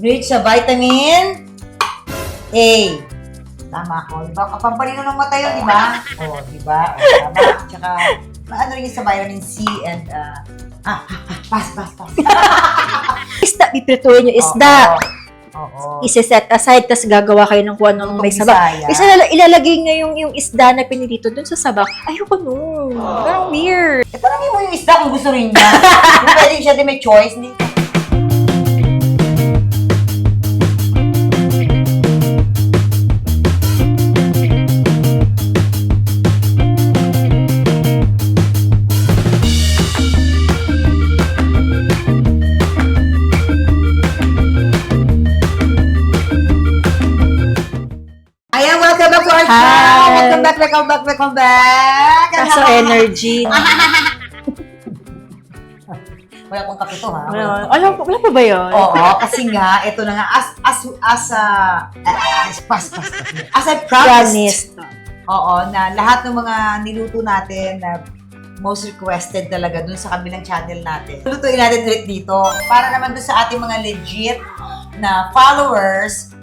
rich sa vitamin A. Tama ako. Di ba? Kapampalino ng mata yun, di ba? O, oh, di ba? O, tama. Tsaka, ano rin yung sa vitamin C and, uh, ah, ah, ah, pass, pass, pass. Isda, piprituin yung isda. Oo. Oo. Isi-set aside, tas gagawa kayo ng kung anong may. Bisaya. Isa lala- ilalagay nga yung, yung isda na pinirito dun sa sabaw. Ayoko nun. Parang weird. Eh, parang mo yung isda kung gusto rin niya. Hindi pwede siya din may choice. Hindi. Welcome back, welcome back. Kaso energy. Wala pong kape to, ha? Wala, wala, wala pa ba yun? Oo, kasi nga, ito na nga, as, as, as, uh, as, pas, pas, as I Promised. oo, na lahat ng mga niluto natin na most requested talaga dun sa kabilang channel natin. Lutuin natin ulit dito para naman dun sa ating mga legit na followers,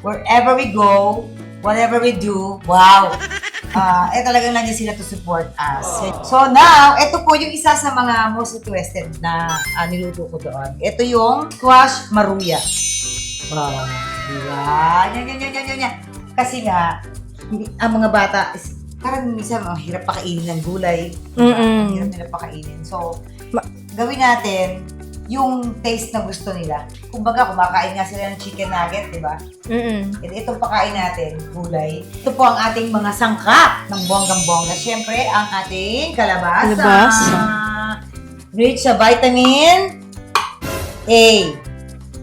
wherever we go, whatever we do, wow! Ah, eh talagang nandiyan sila to support us. So now, ito po yung isa sa mga most requested na ah, niluto ko doon. Ito yung squash maruya. Wow. Diba? Yan, yan, yan, yan, yan, yan. Kasi nga, hindi- ang mga bata, is, parang minsan, oh, hirap pakainin ng gulay. Mm-mm. Hirap nila pakainin. So, Ma- gawin natin yung taste na gusto nila. Kumbaga, kumakain nga sila ng chicken nugget, di ba? Mm-mm. And itong pakain natin, gulay. Ito po ang ating mga sangkap ng bonggang-bongga. Siyempre, ang ating kalabasa. Kalabasa. Rich sa vitamin A.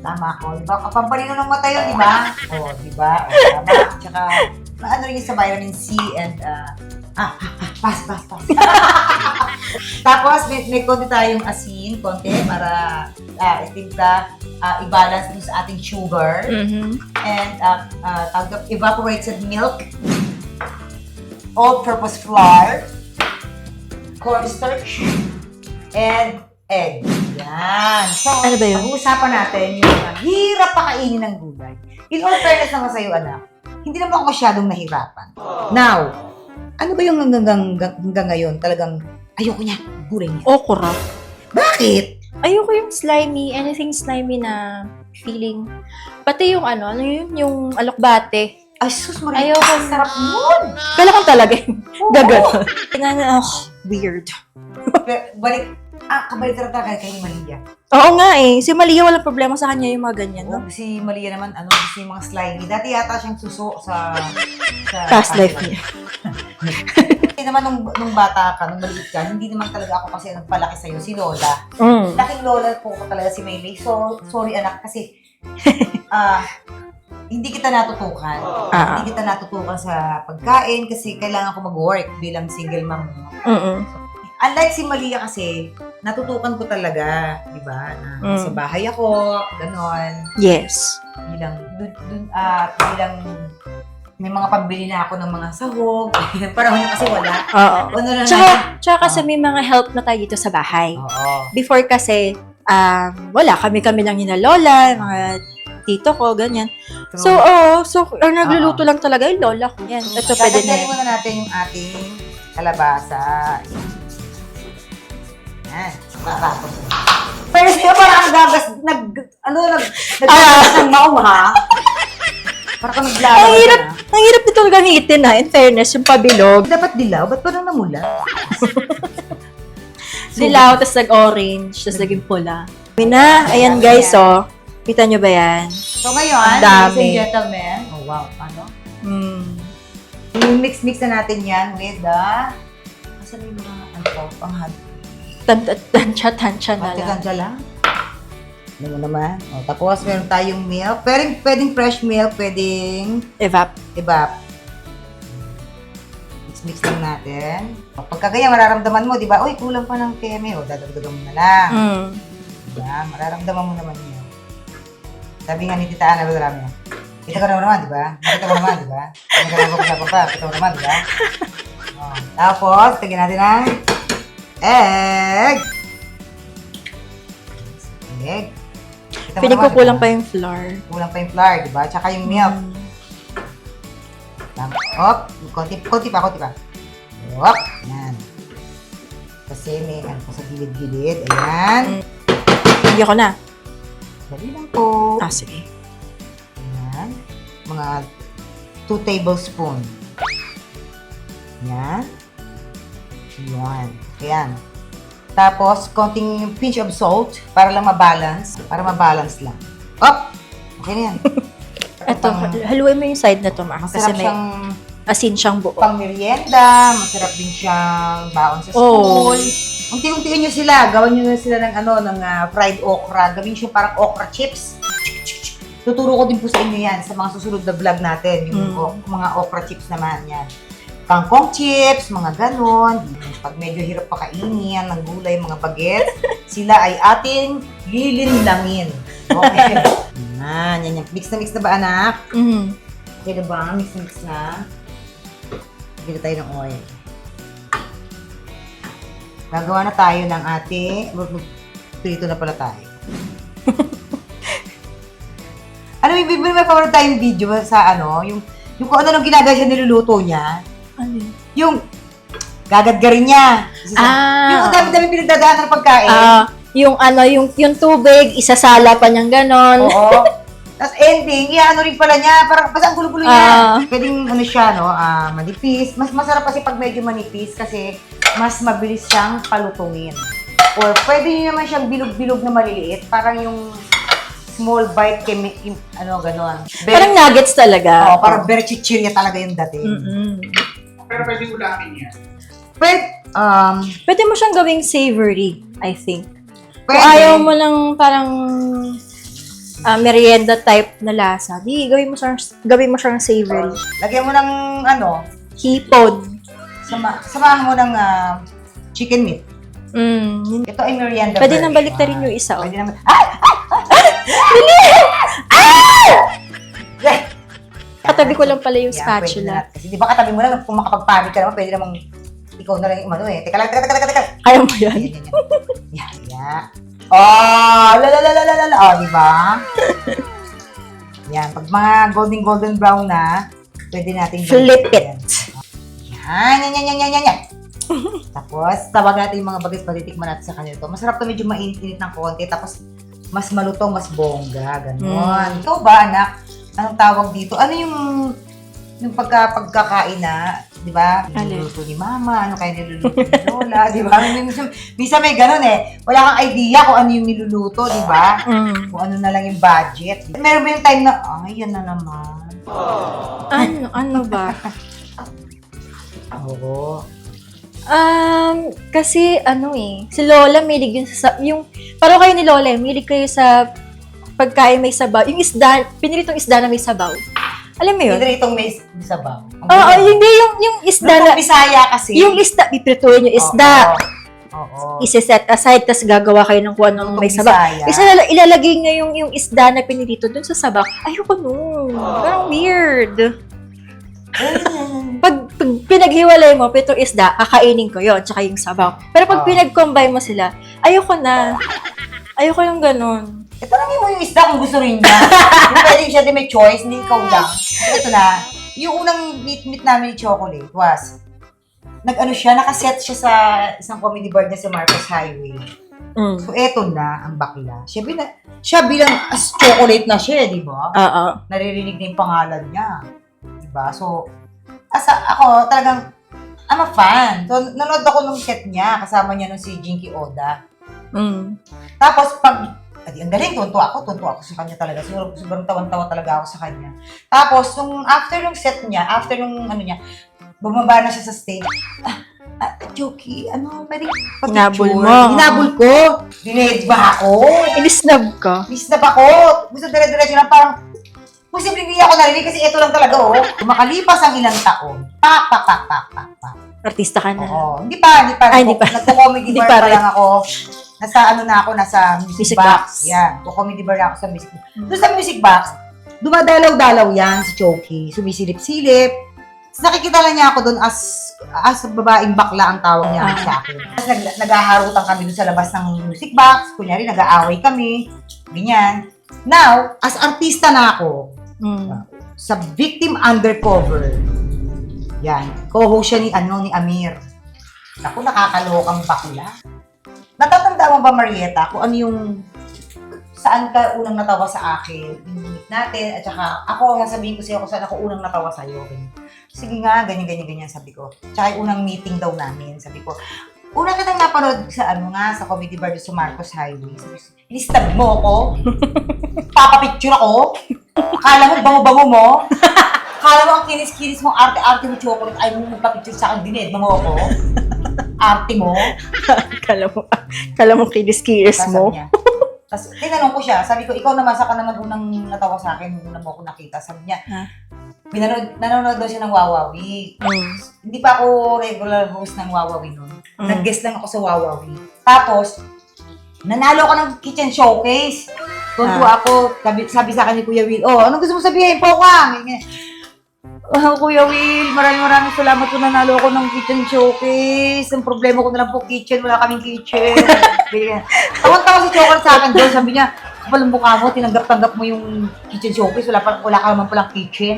Tama ako. Di ba? Kapampalino ng mata yun, di ba? Oo, di ba? O, tama. Tsaka, ano rin yung sa vitamin C and, uh, ah, ah, ah, pass, pass, pass. Tapos, may, may konti tayong asin, konti, para uh, itimpla, ah, i-balance dun sa ating sugar Mhm. and uh, uh, tawag evaporated milk, all-purpose flour, cornstarch, and egg. Yan. So, Ano ba yun? pag-uusapan natin yung uh, hirap pakainin ng gulay. In all fairness naman sa'yo, anak, hindi naman ako masyadong nahirapan. Now, ano ba yung hanggang, hanggang, hanggang ngayon talagang ayoko niya, gulay niya. Okra. Bakit? Ayoko yung slimy, anything slimy na feeling. Pati yung ano, ano yun, yung alokbate. Ay, sus, Maria, Ayoko. sarap nun. Kala ko talaga yung gagano. Tingnan oh, weird. Balik, ah, kabalik talaga kay Maria. Oo nga eh. Si Malia walang problema sa kanya yung mga ganyan. No? Oh, si Malia naman, ano, si mga slimy. Dati yata siyang suso sa... sa Past life niya. Hindi naman nung, nung bata ka, nung maliit ka, hindi naman talaga ako kasi nagpalaki sa'yo, si Lola. Mm. Laking Lola po ko talaga si Maylay. So, sorry anak, kasi ah hindi kita natutukan. Ah. Hindi kita natutukan sa pagkain kasi kailangan ko mag-work bilang single mom. Mm-mm. Unlike si Malia kasi, natutukan ko talaga, di ba? Na Mm. sa bahay ako, ganon. Yes. bilang dun, dun, ah, bilang may mga pambili na ako ng mga sahog. Parang kasi wala. Oo. Ano na Tsaka, tsaka kasi may mga help na tayo dito sa bahay. Oo. Before kasi, um, wala, kami-kami lang yung lola, mga tito ko, ganyan. So, oo, so, ang nagluluto lang talaga yung lola ko. Yan, ito pwede na yan. muna natin yung ating kalabasa. Yan. Matapos. Pero siya parang ang gagas, nag, ano, nag, naggagas ng maong ha? Parang ka naglalaro Ang hirap, ka na. Ang hirap nito gamitin na, in fairness, yung pabilog. Dapat dilaw, ba't parang namula? Dilaw, tapos nag-orange, tapos naging pula. Yun na, ayan guys, oh. Kita nyo ba yan? So ngayon, Ang ladies dami. and gentlemen, oh wow, ano? Mm. I-mix-mix na natin yan with the, asan yung mga, ano to, panghad? Tansya, tansya na lang. Pagkakansya lang. Ano mo naman? O, tapos, meron tayong milk. Pwedeng, pwedeng fresh milk, pwedeng Evap. evap. Mix-mix lang natin. O, pagka ganyan, mararamdaman mo, di ba? Uy, kulang pa ng keme. O, dadagdagan mo na lang. Mm. Diba? Mararamdaman mo naman yun. Sabi nga ni Tita Ana Beltrame, kita ko naman, di ba? Nakita ko naman, di ba? Hindi ka naman pag pa, kita ko naman, di ba? O, tapos, tigyan natin ng egg. Piling ko kulang pa yung flour. Kulang pa yung flour, di ba? Tsaka yung milk. Mm. Op, konti, konti pa, konti pa. Op, yan. Kasi may ano pa sa gilid-gilid. Ayan. Hindi ko na. Dali lang po. Ah, sige. Ayan. Mga 2 tablespoon. Yan. Yan. Ayan. Tapos, konting pinch of salt para lang mabalance. Para mabalance lang. Op! Okay na yan. Ito, haluin mo yung side na to, ma. Kasi Masarap may siyang asin siyang buo. pang merienda, masarap din siyang baon sa Oh. school. Unti-untiin nyo sila, gawin nyo na sila ng ano, ng ah, fried okra. Gawin siya parang okra chips. Tuturo ko din po sa inyo yan sa mga susunod na vlog natin, yung Mm. o- mga okra chips naman yan. Kangkong chips, mga ganon. Pag medyo hirap pakainin ng gulay, mga baget, sila ay ating lilinlangin. Okay. yan, yan, yan. Mix na mix na ba, anak? Mm. Okay na ba? Mix na mix na. Bigyan tayo ng oil. Gagawa na tayo ng ating... Prito na pala tayo. ano yung may paano tayong video sa ano, yung yung kung ano nung ginagawa siya niluluto niya, Ano yun? yung gagadgarin niya. Isa sa- yung Ah, ang dami-dami pinagdadaan ng pagkain. ah, yung ano, yung, yung tubig, isasala pa niyang ganon. Oo. Tapos ending, iya ano rin pala niya, parang basta ang gulo-gulo niya. Ah. Pwedeng ano siya, no, ah, manipis. Mas masarap kasi pag medyo manipis kasi mas mabilis siyang palutungin. Or pwede niyo naman siyang bilog-bilog na maliliit, parang yung small bite kemi, kim- ano, gano'n. Parang nuggets talaga. oh, parang very chichirya talaga yung dating. Mm-mm. Pero pwede ulamin yan. Pwede, um, Pwede mo siyang gawing savory, I think. pwede. Kung ayaw mo ng parang ah, merienda type na lasa, di gawin mo siyang, gawin mo siyang savory. Lagyan mo ng, ano, Hipon. sama, samahan mo ng ah, chicken meat. Mm. yun. Ito ay merienda Pwede version. nang baliktarin yung isa. Oh. Pwede naman. Ah! Ah! Katabi ko lang pala yung spatula. Kasi di ba katabi mo lang, kung makapag-panic ka naman, pwede namang ikaw na lang yung ano eh. Teka lang, teka, teka, teka, teka. Kaya mo yan. Yan, yan. Yeah, yeah. Oh, la la la la la la. Oh, di ba? Yan, pag mga golden golden brown na, pwede natin Flip it. yan. Yan, yan, yan, yan, yan, yan. Tapos, tawag natin yung mga bagay patitikman natin sa kanila to. Masarap to medyo mainit ng konti. Tapos, mas malutong, mas bongga. Ganon. Mm. Ikaw ba, anak? Anong tawag dito? Ano yung yung pagka, pagkakain na, di ba? Niluluto ni mama, ano kaya niluluto ni lola, di ba? Minsan, minsan may ganun eh. Wala kang idea kung ano yung niluluto, di ba? Mm. Kung ano na lang yung budget. Meron ba yung time na, ay, yan na naman. Ano, ano ba? Oo. Um, kasi ano eh, si Lola milig yun sa, yung, parang kayo ni Lola, eh, milig kayo sa pagkain may sabaw. Yung isda, pinilitong isda na may sabaw. Alam mo yun? Hindi itong may sabaw. Oo, galing. hindi yung, yung isda na, Bisaya kasi. yung isda, piprituin yung isda. Oo. Oo. Isi-set aside, tas gagawa kayo ng anong Lutong may sabaw. Bisaya. Isa ilalagay niya yung, yung isda na pinilito dun sa sabaw. Ayoko nun. Parang weird. Pag, pag pinaghiwalay mo, pitong isda, kakainin ko yon tsaka yung sabaw. Pero pag pinag-combine mo sila, ayoko na. Ayoko yung ganun. Eh, tanongin mo yung isda kung gusto rin niya. Kung pwede siya din may choice, hindi ikaw lang. Ito na, yung unang meet-meet namin ni Chocolate was, nag-ano siya, nakaset siya sa isang comedy bar niya sa Marcos Highway. Mm. So, eto na ang bakla. Siya, bila, siya bilang as chocolate na siya, di ba? Oo. Naririnig na yung pangalan niya. Di ba? So, asa, ako talagang, I'm a fan. So, nanood ako nung set niya, kasama niya nung si Jinky Oda. Mm. Tapos pag, adi, ang galing, tunto ako, tunto ako sa kanya talaga. Siguro, sobrang tawan-tawa talaga ako sa kanya. Tapos, nung after nung set niya, after nung ano niya, bumaba na siya sa stage. Ah, ah, Jokey, ano, pwede pag Hinabol mo. Hinabol ko. Dined ba ako? Inisnab ka. Miss na ba ako? Gusto dire-diretso lang parang, posible hindi ako narinig kasi ito lang talaga, oh. Makalipas ang ilang taon, pak, pak, pak, pak, pak, pak. Artista ka na. Oo. Hindi pa, hindi pa. Ah, hindi pa. Nagko-comedy bar pa pa lang ako. Nasa ano na ako, nasa music, Music box. box. Yan. Nagko-comedy bar na ako sa music box. Doon sa music box, dumadalaw-dalaw yan si Choki. Sumisilip-silip. Tapos nakikita lang niya ako doon as as babaeng bakla ang tawag niya Ah. sa akin. Tapos nag, naghaharutan kami doon sa labas ng music box. Kunyari, nag-aaway kami. Ganyan. Now, as artista na ako, Mm. sa Victim Undercover, yan, co-host siya ni, ano, ni Amir. Ako, nakakalokang bakla. Natatanda mo ba, Marietta, kung ano yung saan ka unang natawa sa akin, yung meet natin, at saka ako ang sabihin ko sa'yo kung saan ako unang natawa sa'yo. Sige nga, ganyan, ganyan, ganyan, sabi ko. Tsaka yung unang meeting daw namin, sabi ko. Una kitang napanood sa ano nga, sa comedy bar sa Marcos Highway. Sabi ko, inistab mo ako? Papapicture ako? Kala mo, bango-bango mo? Kala mo ang kinis-kinis mo, arte-arte mo chocolate, ay mo magpapicture sa akin, dined mo ako? Arte mo? Kala mo, kala mo kinis-kinis mo. niya. Tapos tinanong ko siya, sabi ko, ikaw naman, sa ka naman unang natawa sa akin, nung una mo ako nakita. Sabi niya, Ha? pinanood, nanonood daw siya ng Wawawi. Mm. Hindi pa ako regular host ng Wawawi noon. Mm. Nag-guest lang ako sa Wawawi. Tapos, nanalo ako ng kitchen showcase. Tuntua Ah. ako, sabi, sabi sa akin ni Kuya Will, oh, anong gusto mo sabihin? Pokang! Ganyan. Oh, Kuya Will, maraming maraming salamat po nanalo ako ng kitchen showcase. Ang problema ko na lang po kitchen, wala kaming kitchen. Ganyan. Tawang-tawa si Chocolate sa akin doon, sabi niya, kapal ang mukha mo, tinanggap-tanggap mo yung kitchen showcase, wala, pa, wala ka naman palang kitchen.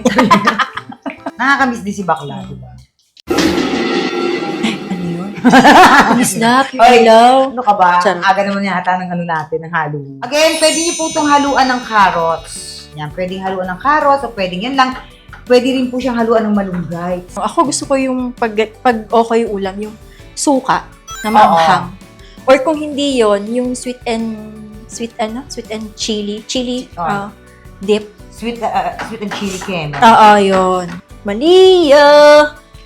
Nakakamiss din si Bakla, di ba? Ano? Isda, Oy. ilaw. Ano ka ba? Charot. Aga naman yata ng ano natin, ng Halloween. Again, pwede niyo po itong haluan ng carrots. Yan, pwedeng haluan ng carrots o pwedeng yan lang. Pwede rin po siyang haluan ng malunggay. Ako gusto ko yung pag, pag okay ulam, yung suka na maanghang. Or kung hindi yon yung sweet and sweet ano? Sweet and chili. Chili Oo. ah, dip. Sweet, uh, sweet and chili kem. Oo, yun. Malia!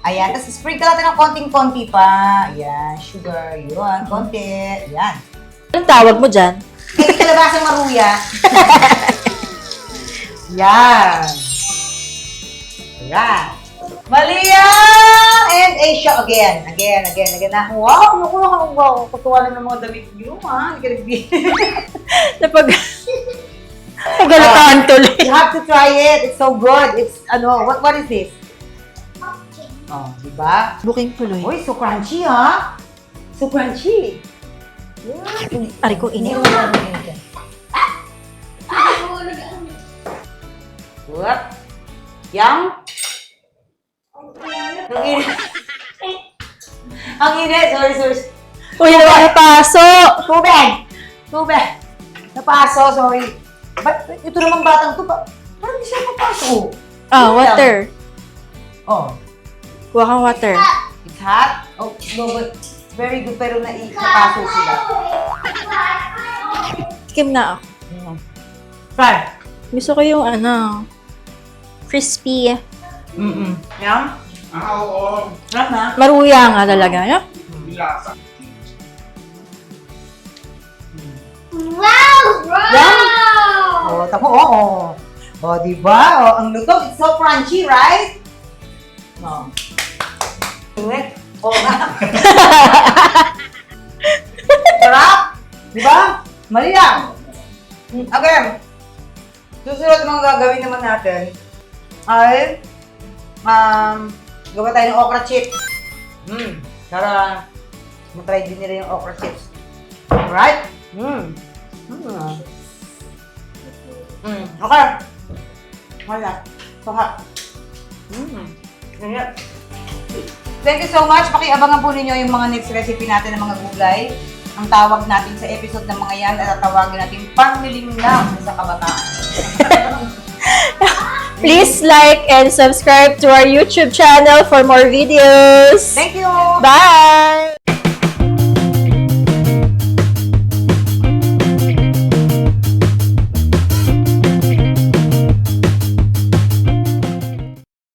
Ayan, tapos sprinkle natin ng konting-konti pa. Ayan, sugar, yun, konti. Ayan. Anong tawag mo dyan? Kaya kalabasang maruya. Yan. Ayan. Malia! And Asia again. Again, again, again. Na, wow, nakuha ka ng wow. Kutuwa lang ng mga damit niyo, ha? Hindi ka nagbi- Napag... Nagalataan tuloy. You have to try it. It's so good. It's, ano, what what is this? Oh, di ba? Booking tuloy. Uy, so crunchy, ha? So crunchy. Ari ko init. What? Yang? Ang init. Ang init. Sorry, sorry. Uy, napaso! Tubig! Tubig! Napaso, sorry. Ba't ito namang batang to? ba- Parang hindi siya papasok. Ah, water. Oh. Kuha kang water. It's hot? Oh, no, but very good. Pero na napaso sila. Tikim na ako. Mm. Try. Gusto ko yung ano, crispy. Mm-mm. Yan. Ah, oo. Sarap na. Maruya nga talaga. No? Bilasa. Yan. Oh, tamo, oo. Oh, oh. di ba? Oh, ang luto, it's so crunchy, right? Oh. Ingat. Oo nga. Sarap. Di ba? Mali lang. Again, susunod mga gagawin naman natin ay um, gawa tayo ng okra chips. Mm, para matry din nila yung okra chips. Alright? Mm. Mm. Mm. Okay. Wala. Soha. Mm. Ganyan. Thank you so much. Pakiabangan po ninyo yung mga next recipe natin ng mga gulay. Ang tawag natin sa episode ng mga yan at tatawagin natin pangmiling lang sa kabataan. Please like and subscribe to our YouTube channel for more videos. Thank you! Bye!